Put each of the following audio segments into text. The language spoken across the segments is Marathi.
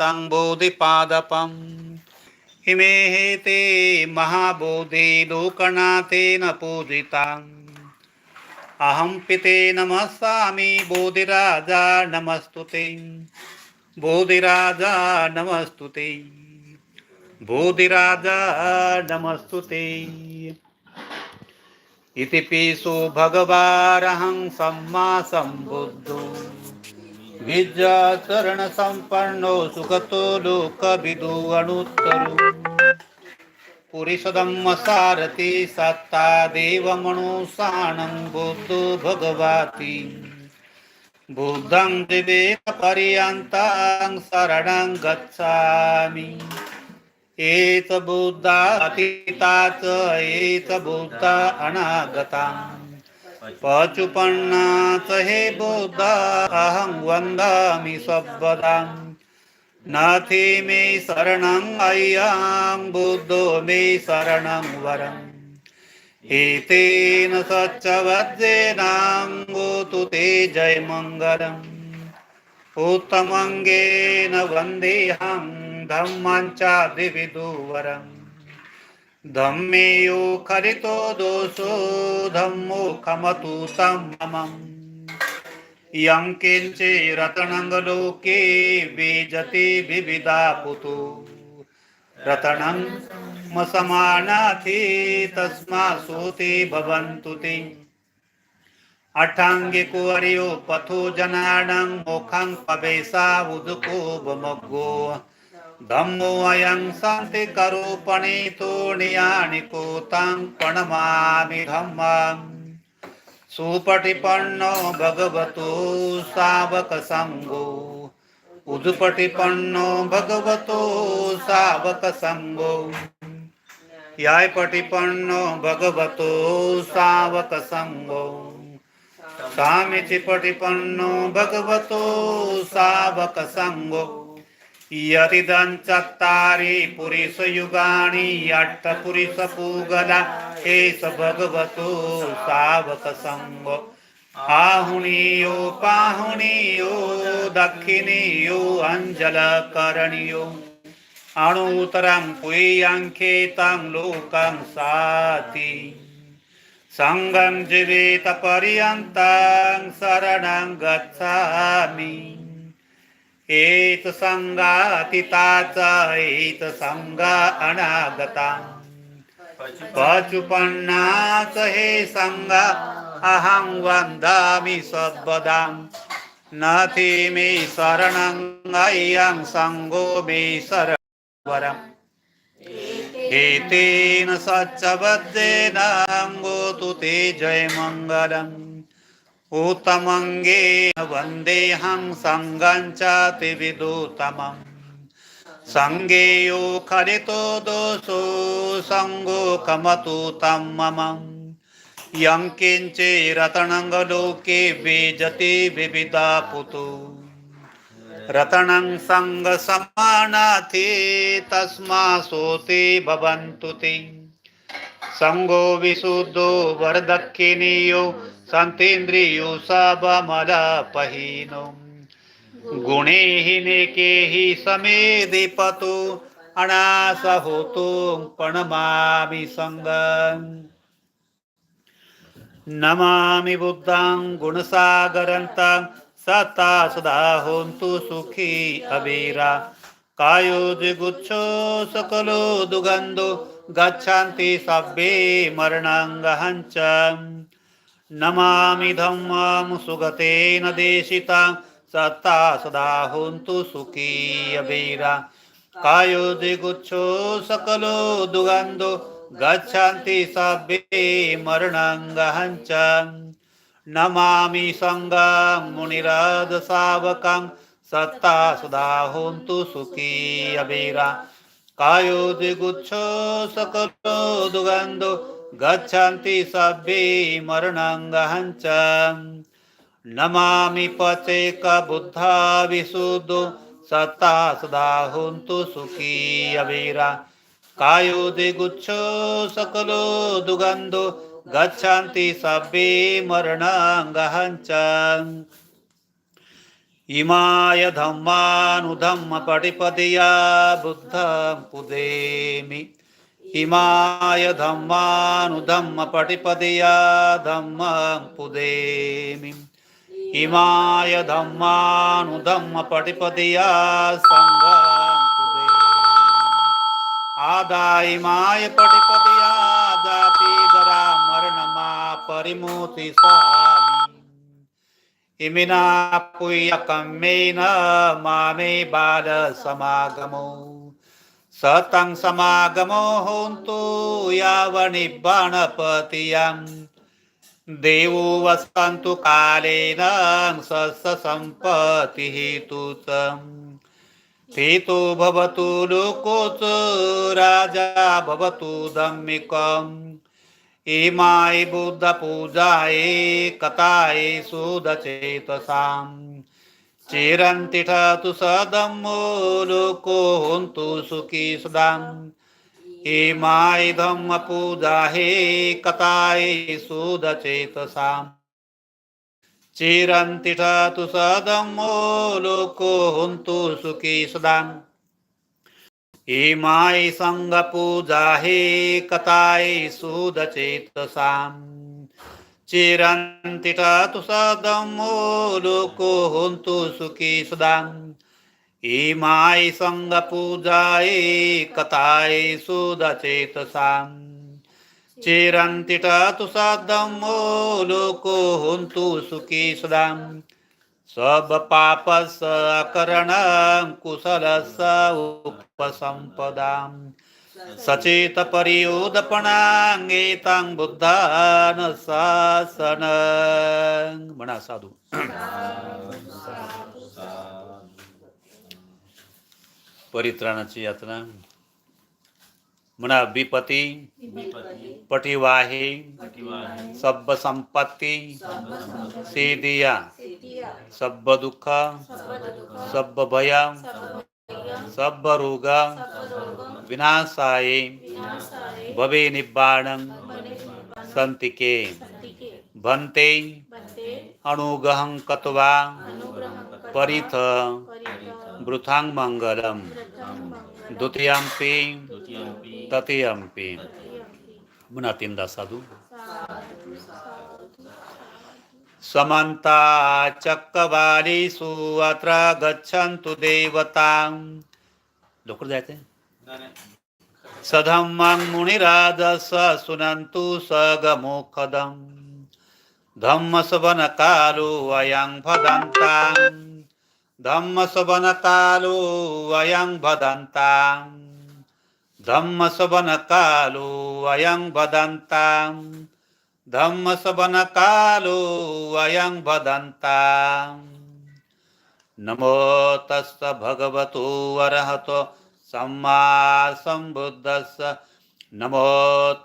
तं बोधिपादपम् इमे ते महाबोधि लोकनाथेन पूजिताम् अहं पिते नमस्सामि बोधिराजा नमस्तु ते बोधिराजा नमस्तु ते बोधिराजा नमस्तु ते इति पिसो भगवारहं सम्मा सम्बुद्धो। विद्याचरणसम्पन्नो सुखतो लोकविदो अनुत्तरो पुरिषदम्मसारथि सत्ता देवमनुसानं बुद्धो भगवती। बुद्धं दिवेपर्यन्तां शरणं गच्छामि। एत बुद्धा अतीताच च एत बुद्धा अनागता पचुपन्ना हे बुद्धा अहं वन्दामि सर्वदा। नाथि मे शरणं अय्यां बुद्धो मे शरणं वरम्। एतेन सच्चवद्येनाङ्गोतु ते जयमङ्गलम्। उत्तमङ्गेन वन्देऽहं धम्मं दिविदुवरम् धम्मे यो खरितो दोषो धम्मो खमतु तं ममम् यं किञ्चिरतनङ्गलोके बीजति विविधा पुतो रतनं समानाथि तस्मा सूते भवन्तु ते। अठाङ्गिको अर्यो पथो जनानां मोखं पवेशा उदको वमग्गो धम्मो अयं सन्ति पणितो नियानिको तं प्रणमामि धम्मम्। सुपटिपन्नो भगवतो सावकसङ्गो उदुपटिपन्नो भगवतो सावकसङ्गो यायपटिपन्नो भगवतो सावकसङ्गो सामिचिपटिपन्नो भगवतो सावकसङ्गो यतिदं चत्तारि पुरुषयुगानि अट्टपुरुषपूगला एष भगवतो सावकसङ्गो आहुणीयो पाहुणीयो दक्षिणीयो अञ्जलकरणीयो अणुतरं पुय्याङ्खेतं लोकं साति सङ्गं जीवितपर्यन्तं शरणं गच्छामि। एत सङ्गातिता च एत सङ्गा अनागता। पचुपन्ना हे सङ्गा अहं वन्दामि सर्वदा। नाथि मे शरणं अयं सङ्गो मे शरणवरम् एतेन सच्चबद्धेनाङ्गोतु ते जयमङ्गलम्। उत्तमङ्गेन वन्देऽहं सङ्गं च त्रिविदुतमम् सङ्गेयो खलितो दोषो सङ्गो कमतु तं मम यं किञ्चिरतनङ्गलोके बीजति विविधा पुतु रतनं सङ्गसमानाथि तस्मासोति भवन्तु ते। सङ्गो विशुद्धो वरदक्षिणीयो सन्तीन्द्रियो सबमलपहीनो गुणैः नेकैः समे दीपतो अनास होतो प्रणमामि सङ्गम्। नमामि बुद्धां गुणसागरन्तं सता सदा होन्तु सुखी अबीरा। कायो जिगुच्छो सकलो दुगन्धो गच्छन्ति सभ्ये मरणाङ्गहञ्च नमामि धम्मं सुगतेन देशितां सत्ता सदा हुन्तु सुखीयवीरा कायो दिगुच्छो सकलो दुगन्धो गच्छन्ति सभ्ये मरणाङ्गहञ्च। नमामि सङ्गं मुनिरदसावकं सत्ता सदा हुन्तु सुखीयवीरा कायो दिगुच्छो सकलो दुगन्धो गच्छन्ति सभ्ये मरणाङ्गहञ्च। नमामि पचेकबुद्धा विशुद्धो सत्ता सदा हुन्तु सुखी अवीरा। कायो दिगुच्छो सकलो दुगन्धो गच्छन्ति सभ्ये मरणाङ्गहञ्च। इमाय धम्मानुधम्मपटिपदया बुद्धं पुदेमि। इमाय धम्मानुधम्मपटिपदया धम्मं पुदेमि इमाय धम्मानुधम्मपटिपदया सङ्गं पुदेमि आदायिमाय पटिपदया जातिदरा मरणमा परिमुति स्वामी इमिना पुय्यकम्मेन मामे सतं समागमो होन्तु यावनिब्बाणपतियम् देवो वसन्तु कालेन सस्सम्पत्तिः तु हेतो भवतु लोकोच राजा भवतु धम्मिकम्। इमाय बुद्धपूजाय कथाय सुदचेतसाम्। चिरन्तिठतु सदम्मो लोको होन्तु सुखी सुदाम् इमाय धम्मपूजाहे कताय सुदचेतसाम्। चिरन्तिठतु सदम्मो लोको होन्तु सुखी सुदाम् इमायि सङ्गपूजाहे कताय सुदचेतसाम्। चिरन्तिठतु सदम्मो लोको होन्तु सुखी सदाम् इमाय सङ्गपूजाय कथाय सुदचेतसाम् चिरन्तिठतु सदम्मो लोको होन्तु सुखी सदाम् सब पापस अकरण कुशलस उपसंपदाम् सचेत परियोदपणांगेतां बुद्धान शासन म्हणा साधू. परित्राणाची यातना. म्हणा विपती पटिवाहे. सब संपत्ती. सीदिया. सब दुःख. सब भया. सब रोग. विनाशाये भवे निब्बाणं संतिके भन्ते अनुगहं कत्वा परिथ वृथांग मंगलम द्वितीयंपी तृतीयंपी। म्हणा तीनदा साधू। समन्ता चक्रवालीषु अत्र गच्छन्तु देवतां। लवकर जायचंय। सधम्मं मुनिराजस सुनन्तु सगमुखदम्। धम्मसवनकालो अयं भदन्तां धम्मसवनकालो अयं भदन्तां धम्मसवनकालो अयं भदन्तां धम्मसवनकालो अयं भदन्तां नमो तस्स भगवतो अरहतो सम्मा सम्बुद्धस्स नमो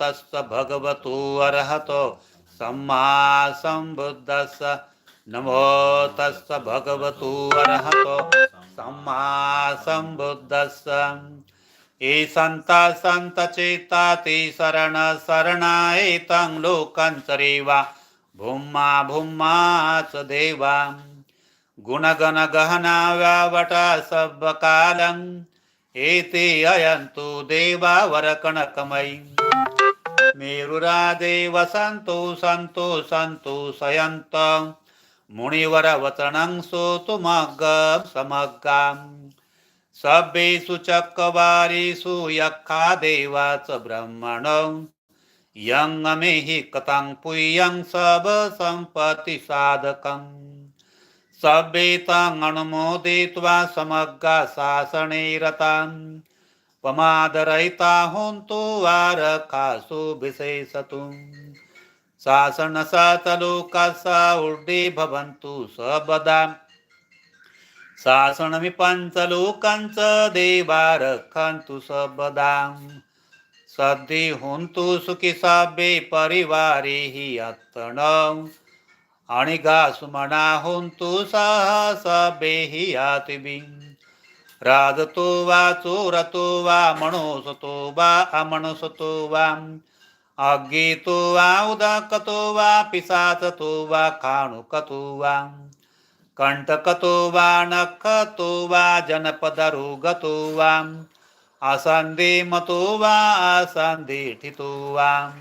तस्स भगवतो अर्हतो। सम्मा सम्बुद्धस्स नमो तस्स भगवतो अर्हतो। सम्मा सम्बुद्धस्स। ये संता संत ते शरण शरणायतं लोकांचरेवा भूम्मा भूम्माच देवा। गुणगण गहना व्यावटा सब कालं एते अयन्तु देवावरकणकमयि मेरुरादे वसन्तु सन्तु सन्तु सयन्त। मुनिवरवचनं सोतुमग्गं समग्गाम् सभ्येषु चक्रवारीषु यक्खा देवाच ब्रह्मण यं अमेहि कथं पुयं सब सम्पत्तिसाधकम् साधकम् सभ्येतां अनुमोदित्वा समग्गा शासने रतान् पमादरहिता होन्तु वारकासु विशेषतु शासनसातलोकासा उड्डे भवन्तु सबदा शासनमि पञ्चलोकाञ्च देवा रक्षन्तु सबदां सद्धि हुन्तु सुखी सभ्ये परिवारे हि अत्तण अणिगा म्हणाहून तू सह सभ्ये हि राज राजतो वा चोरतो वा मणोसतो वा अमणसतो वा. अज्ञेतो वा उदाकतो वा पिशाचतो वा खाणुकतो वा. कंटकतो वा नखतो वा जनपदरुगतो वा. आसांदे मतो वा आसांदे ठितो वा.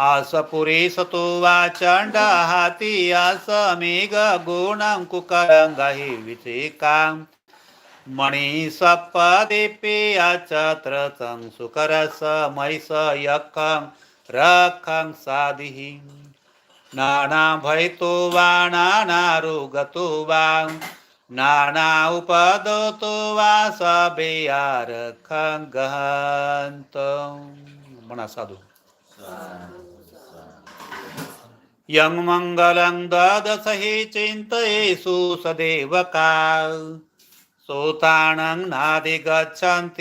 आसपुरे सतो वा चंड हाती आस मेघ गुणांकुकरंग हि विचेका. मणि सपदेपे अचत्र सुकरस मैस यखं रखं सादिहि नाना भयतो वा नानारुगतो वा नाना उपदतो वा सबे आरखं गहंत. म्हणा साधू। यं मङ्गलं ददसहि चिन्तयेषु सदेव का सोताणं नादिगच्छन्ति।